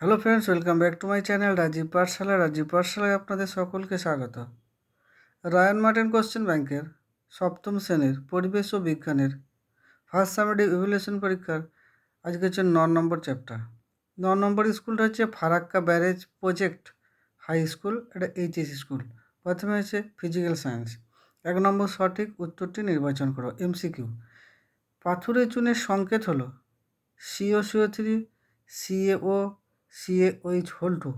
Hello friends, welcome back to my channel Rajib Pathshala. Rajib পাঠশালায় আপনাদের সকলকে স্বাগত। রায়ান মার্টিন কোশ্চেন ব্যাংকের সপ্তম শ্রেণির পরিবেশ ও বিজ্ঞানের ফার্স্ট সামেটিভ ইভ্যালুয়েশন পরীক্ষার আজকে হচ্ছে ন নম্বর চ্যাপ্টার ন নম্বর স্কুলটা হচ্ছে Farakka barrage project high school এটা এইচএস স্কুল প্রথমে হচ্ছে ফিজিক্যাল সায়েন্স এক নম্বর সঠিক উত্তরটি নির্বাচন করো এমসিকিউ পাথুরে চুনের সংকেত হলো C O C O three C A O C A O H whole two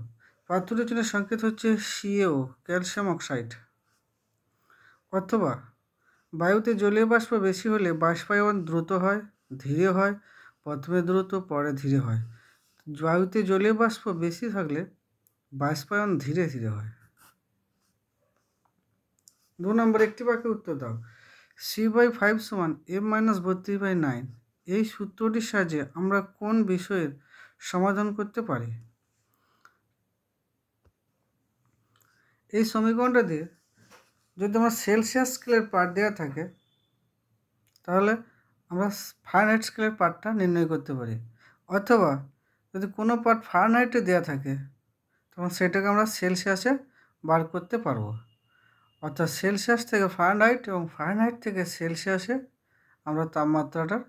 পাথুরে চুনের সংকেত হচ্ছে সিএও, ক্যালসিয়াম অক্সাইড। অথবা, বায়ুতে জলীয় বাষ্প বেশি হলে বাষ্পায়ন দ্রুত হয়, ধীরে হয়, প্রথমে দ্রুত, পরে ধীরে হয়। বায়ুতে জলীয় বাষ্প বেশি থাকলে বাষ্পায়ন ধীরে ধীরে হয়। দু নম্বর, একটি বাক্যে উত্তর দাও। সি বাই ফাইভ সমান এম মাইনাস বত্রিশ বাই নাইন। এই সূত্রটির সাহায্যে আমরা কোন বিষয়ের সমাধান করতে পারি। এই সমীকরণটা দিয়ে যদি আমরা সেলসিয়াস স্কেলের পার্ট দেওয়া থাকে, তাহলে আমরা ফারেনহাইট স্কেলের পার্টটা নির্ণয় করতে পারি। অথবা যদি কোনো পার্ট ফারেনহাইটে দেওয়া থাকে, তখন সেটাকে আমরা সেলসিয়াসে বার করতে পারব। অর্থাৎ সেলসিয়াস থেকে ফারেনহাইট এবং ফারেনহাইট থেকে সেলসিয়াসে আমরা তাপমাত্রাটার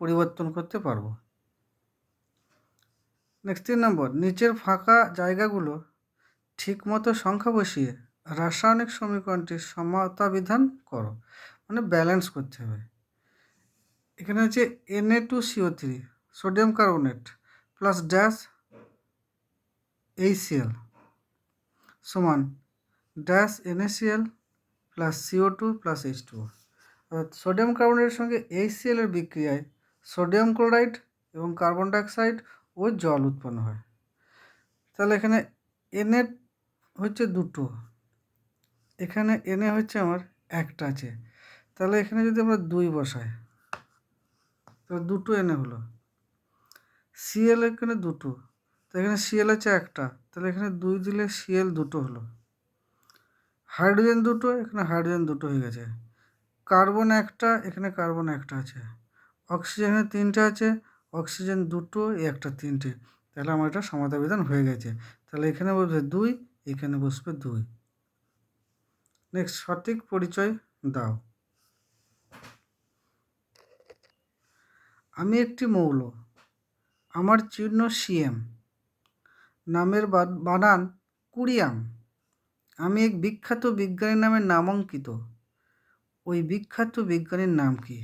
পরিবর্তন করতে পারব। নেক্সট তিন নম্বর, নিচের ফাঁকা জায়গাগুলো ঠিকমতো সংখ্যা বসিয়ে রাসায়নিক সমীকরণটির সমতা বিধান করো। মানে ব্যালেন্স করতে হবে। এখানে হচ্ছে N A two C O three sodium carbonate plus dash H C L সমান dash N A C L plus C O two plus H two অর্থাৎ সোডিয়াম কার্বনেটের সঙ্গে এইচসিএল এর বিক্রিয়ায় সোডিয়াম ক্লোরাইড এবং কার্বন ডাইঅক্সাইড ও জল উৎপন্ন হয়। তাহলে এখানে এনে হচ্ছে দুটো। এখানে এনে হচ্ছে আমার একটা আছে। তাহলে এখানে যদি আমরা দুই বসাই, তাহলে দুটো এনে হলো। সিএল এখানে দুটো। তো এখানে সিএল আছে একটা। তাহলে এখানে দুই দিলে সিএল দুটো হলো। হাইড্রোজেন দুটো, এখানে হাইড্রোজেন দুটো হয়ে গেছে। কার্বন একটা, এখানে কার্বন একটা আছে। অক্সিজেনের তিনটে আছে। অক্সিজেন দুটো একটা তিনটে। তাহলে আমার এটা সমাধা বিধান হয়ে গেছে। তাহলে এখানে বসবে দুই, এখানে বসবে দুই। নেক্সট সঠিক পরিচয় দাও। আমি একটি মৌল। আমার চিহ্ন সিএম। নামের বানান কুড়িয়াম আমি এক বিখ্যাত বিজ্ঞানীর নামে নামাঙ্কিত। ওই বিখ্যাত বিজ্ঞানীর নাম কি?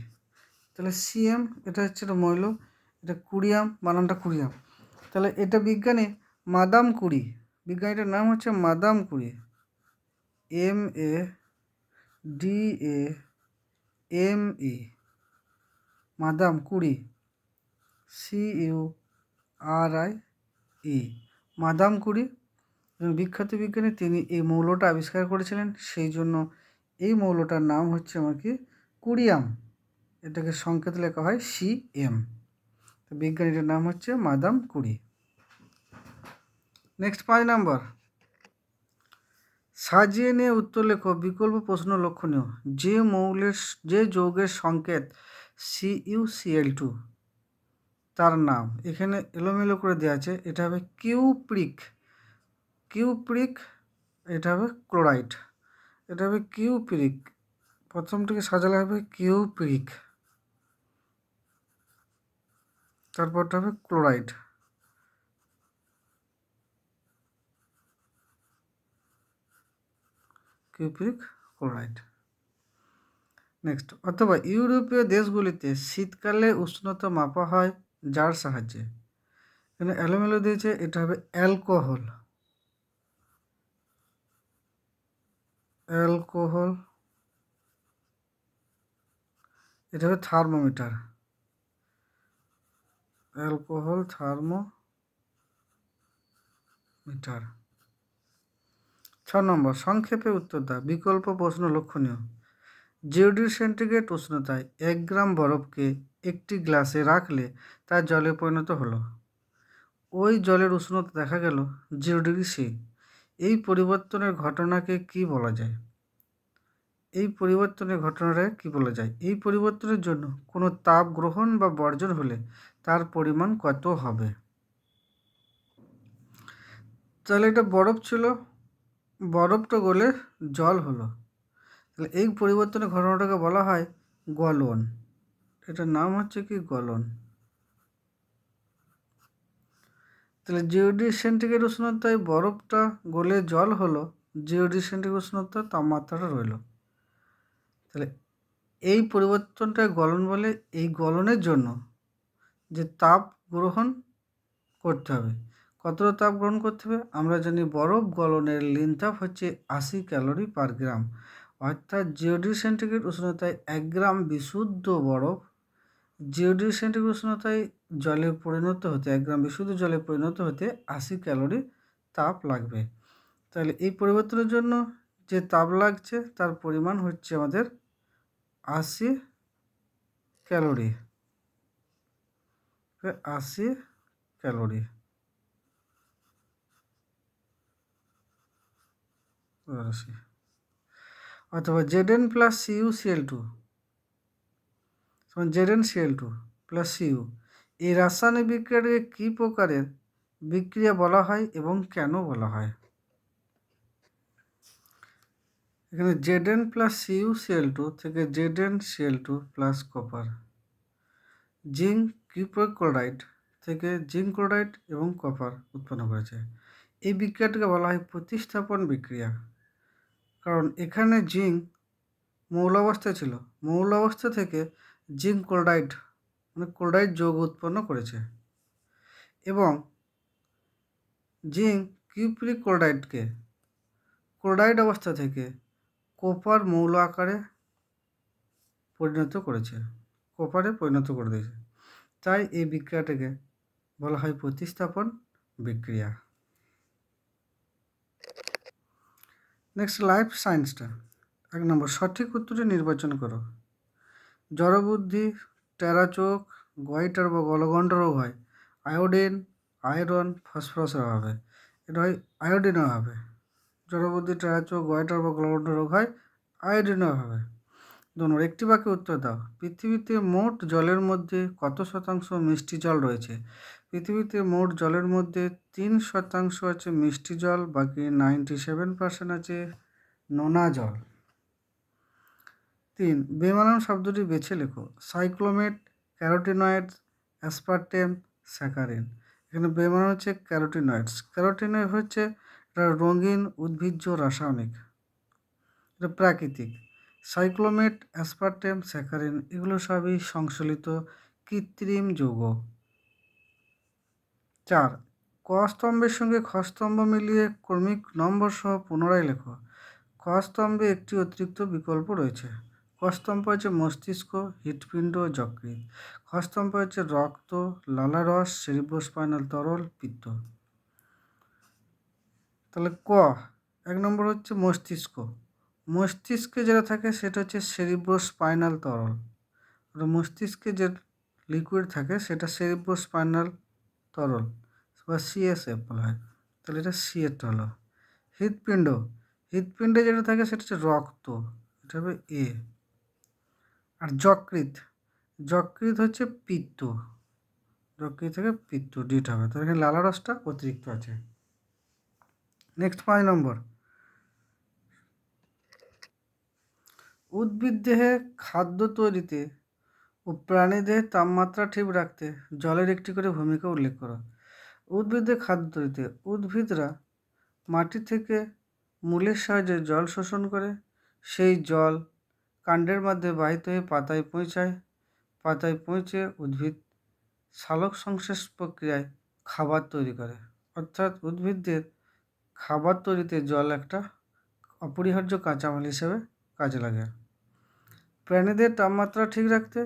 তাহলে সিএম, এটা হচ্ছে মৌল। এটা কুড়িয়াম, বানানটা কুড়িয়াম। তাহলে এটা বিজ্ঞানী মাদাম কুড়ি বিজ্ঞানীটার নাম হচ্ছে madam Curie M A D A M E. Madam Curie C U R I E. Madam Curie এবং বিখ্যাত বিজ্ঞানী তিনি এই মৌলটা আবিষ্কার করেছিলেন। সেই জন্য এই মৌলটার নাম হচ্ছে আমার কি কুড়িয়াম। এটাকে সংকেত লেখা হয় সি এম। বিজ্ঞানীটার নাম হচ্ছে মাদাম কুড়ি নেক্সট পাঁচ নাম্বার। সাজিয়ে নিয়ে উত্তর লেখো, বিকল্প প্রশ্ন লক্ষণীয়। যে মৌলের, যে যৌগের সংকেত সি ইউ সিএল টু তার নাম। এখানে এলোমেলো করে দেওয়া আছে, এটা হবে কিউপ্রিক। কিউপ্রিক, এটা হবে ক্লোরাইড। এটা হবে কিউপ্রিক। প্রথমটিকে সাজালে হবে কিউপ্রিক। তারপরটা হবে ক্লোরাইড। Cupric chloride. নেক্সট অথবা ইউরোপীয় দেশগুলিতে শীতকালে উষ্ণতা মাপা হয় যার সাহায্যে। এখানে অ্যালোমেলো দিয়েছে, এটা হবে অ্যালকোহল। অ্যালকোহল। এটা হবে থার্মোমিটার। Alcohol thermometer. ছ নম্বর, সংক্ষেপে উত্তর দাও। বিকল্প প্রশ্ন লক্ষণীয়। জিরো সেন্টিগ্রেড উষ্ণতায় এক গ্রাম বরফকে একটি গ্লাসে রাখলে তা জলে পরিণত হলো। ওই জলের উষ্ণতা দেখা গেল জিরো ডিগ্রি সি। এই পরিবর্তনের ঘটনাকে কি বলা যায়? এই পরিবর্তনের ঘটনাটাকে কী বলা যায়? এই পরিবর্তনের জন্য কোনো তাপ গ্রহণ বা বর্জন হলে তার পরিমাণ কত হবে? তাহলে এটা বরফ ছিল। বরফটা গলে জল হলো। তাহলে এই পরিবর্তনের ঘটনাটাকে বলা হয় গলন। এটার নাম হচ্ছে কি গলন। তাহলে জিরো সেন্টিগ্রেড উষ্ণতায় বরফটা গলে জল হলো জিরো সেন্টিগ্রেড উষ্ণতা, তাপমাত্রাটা রইল। তাহলে এই পরিবর্তনটাকে গলন বলে এই গলনের জন্য যে তাপ গ্রহণ করতে হবে। কতটা তাপ গ্রহণ করতে হবে? আমরা জানি বরফ গলনের লিন তাপ হচ্ছে আশি ক্যালোরি পার গ্রাম অর্থাৎ জিরো ডিগ্রি সেন্টিগ্রেড উষ্ণতায় এক গ্রাম বিশুদ্ধ বরফ জিরো ডিগ্রি সেন্টিগ্রেড উষ্ণতায় জলে পরিণত হতে, এক গ্রাম বিশুদ্ধ জলে পরিণত হতে আশি ক্যালোরি তাপ লাগবে। তাহলে এই পরিবর্তনের জন্য যে তাপ লাগছে, তার পরিমাণ হচ্ছে আমাদের আশি ক্যালোরি আশি ক্যালোরি আশি অথবা Z N plus C U C L two সমান Z N C L two plus C U এই রাসায়নিক বিক্রিয়াটাকে কী প্রকারের বিক্রিয়া বলা হয় এবং কেন বলা হয়? এখানে Z N plus C U C L two থেকে Z N C L two plus copper zinc cupric chloride থেকে জিঙ্ক ক্লোরাইড এবং কপার উৎপন্ন করেছে। এই বিক্রিয়াটাকে বলা হয় প্রতিস্থাপন বিক্রিয়া। কারণ এখানে জিঙ্ক মৌল অবস্থায় ছিল। মৌল অবস্থা থেকে জিঙ্ক ক্লোরাইড মানে ক্লোরাইড যৌগ উৎপন্ন করেছে। এবং জিঙ্ক কিউপ্রিক ক্লোরাইডকে ক্লোরাইড অবস্থা থেকে কোপার মৌল আকারে পরিণত করেছে। কোপারে পরিণত করে দিয়েছে। তাই এই বিক্রিয়াটাকে বলা হয় প্রতিস্থাপন বিক্রিয়া। নেক্সট লাইফ সায়েন্সটা এক নম্বর, সঠিক উত্তরটি নির্বাচন করো। জড়বুদ্ধি, টেরাচোক গোয়াইটার বা গলগণ্ড রোগ হয়। আয়োডিন, আয়রন, ফসফরাসের অভাবে। এটা হয় আয়োডিনের অভাবে। জড়বুদ্ধি টেরাচোক গোয়াইটার বা গলগণ্ড রোগ হয় আয়োডিনের অভাবে একটি বাক্যে উত্তর দাও। পৃথিবীতে মোট জলের মধ্যে কত শতাংশ মিষ্টি জল রয়েছে? পৃথিবীতে মোট জলের মধ্যে তিন শতাংশ আছে মিষ্টি জল, বাকি নাইনটি সেভেন পার্সেন্ট আছে নোনা জল। তিন বেমানান শব্দটি বেছে লেখো। Cyclamate, carotenoid, aspartame, saccharin. এখানে বেমানান হচ্ছে ক্যারোটিনয়েডস। ক্যারোটিনয়েড হচ্ছে এটা রঙিন, উদ্ভিজ্জ, রাসায়নিক। এটা প্রাকৃতিক। সাইক্লোমেট, অ্যাসপার্টেম, স্যাকারিন, এগুলো সবই সংশ্লিত কৃত্রিম যৌগ। চার ক স্তম্ভের সঙ্গে খস্তম্ভ মিলিয়ে ক্রমিক নম্বর সহ পুনরায় লেখো। ক স্তম্ভে একটি অতিরিক্ত বিকল্প রয়েছে। ক স্তম্ভ হচ্ছে মস্তিষ্ক, হৃৎপিণ্ড, যকৃৎ। খস্তম্ভ স্তম্ভ হচ্ছে রক্ত, লালারস সেরিব্রোস্পাইনাল তরল, পিত্ত। তাহলে ক? এক নম্বর হচ্ছে মস্তিষ্ক। মস্তিষ্কে যেটা থাকে সেটা হচ্ছে সেরিব্রোস্পাইনাল তরল। আর মস্তিষ্কে যে লিকুইড থাকে সেটা সেরিব্রোস্পাইনাল তরল বা সিএসএফ বলা হয়। তাহলে এটা সিএট হলো হৃৎপিণ্ড। হৃৎপিণ্ডে যেটা থাকে সেটা হচ্ছে রক্ত। এটা হবে এ আর যকৃত যকৃত হচ্ছে পিত্ত। যকৃত থেকে পিত্ত ডিট হবে। তাহলে এখানে লালা রসটা অতিরিক্ত আছে। নেক্সট পাঁচ নম্বর। উদ্ভিদ দেহে খাদ্য তৈরিতে ও প্রাণীদের তাপমাত্রা ঠিক রাখতে জলের একটি করে ভূমিকা উল্লেখ করো। উদ্ভিদের খাদ্য তৈরিতে উদ্ভিদরা মাটি থেকে মূলের সাহায্যে জল শোষণ করে, সেই জল কাণ্ডের মধ্যে বাহিত হয়ে পাতায় পৌঁছায়। পাতায় পৌঁছে উদ্ভিদ সালোক সংশ্লেষ প্রক্রিয়ায় খাবার তৈরি করে। অর্থাৎ উদ্ভিদদের খাবার তৈরিতে জল একটা অপরিহার্য কাঁচামাল হিসেবে কাজে লাগে। প্রাণীদের তাপমাত্রা ঠিক রাখতে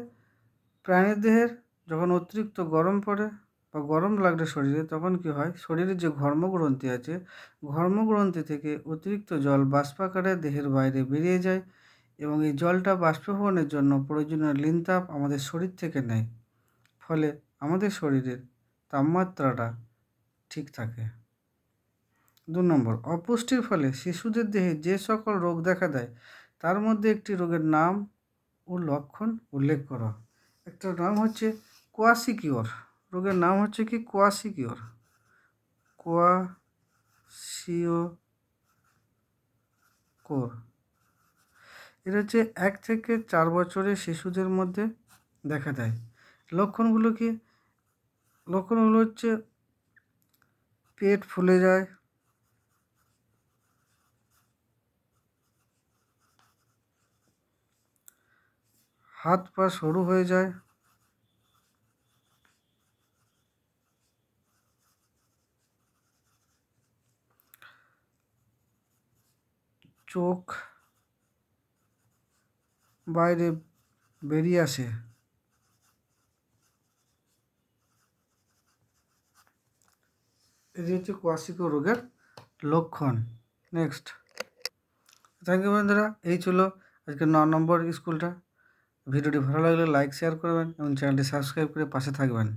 প্রাণীদেহের যখন অতিরিক্ত গরম পড়ে বা গরম লাগলে শরীরে, তখন কী হয়? শরীরের যে ঘর্মগ্রন্থি আছে, ঘর্মগ্রন্থি থেকে অতিরিক্ত জল বাষ্পাকারে দেহের বাইরে বেরিয়ে যায় এবং এই জলটা বাষ্পীভবনের জন্য প্রয়োজনীয় লিনতাপ আমাদের শরীর থেকে নেয়। ফলে আমাদের শরীরের তাপমাত্রাটা ঠিক থাকে। দু নম্বর, অপুষ্টির ফলে শিশুদের দেহে যে সকল রোগ দেখা দেয়, তার মধ্যে একটি রোগের নাম ও লক্ষণ উল্লেখ করা। একটা নাম হচ্ছে কোয়াসিকিওর। রোগের নাম হচ্ছে কি? কোয়াসিকিওর। কোয়া সিও কোর এটা হচ্ছে এক থেকে চার বছরের শিশুদের মধ্যে দেখা দেয়। লক্ষণগুলো কি? লক্ষণগুলো হচ্ছে পেট ফুলে যায় হাত পা সরু হয়ে যায়। চোখ বাইরে বেরিয়ে আসে। এটি হচ্ছে কোয়াশিকো রোগের লক্ষণ। নেক্সট। থ্যাংক ইউ বন্ধুরা, এই ছিল আজকে ন নম্বর স্কুলটা। ভিডিওটি ভালো লাগলে লাইক শেয়ার করবেন এবং চ্যানেলটি সাবস্ক্রাইব করে পাশে থাকবেন।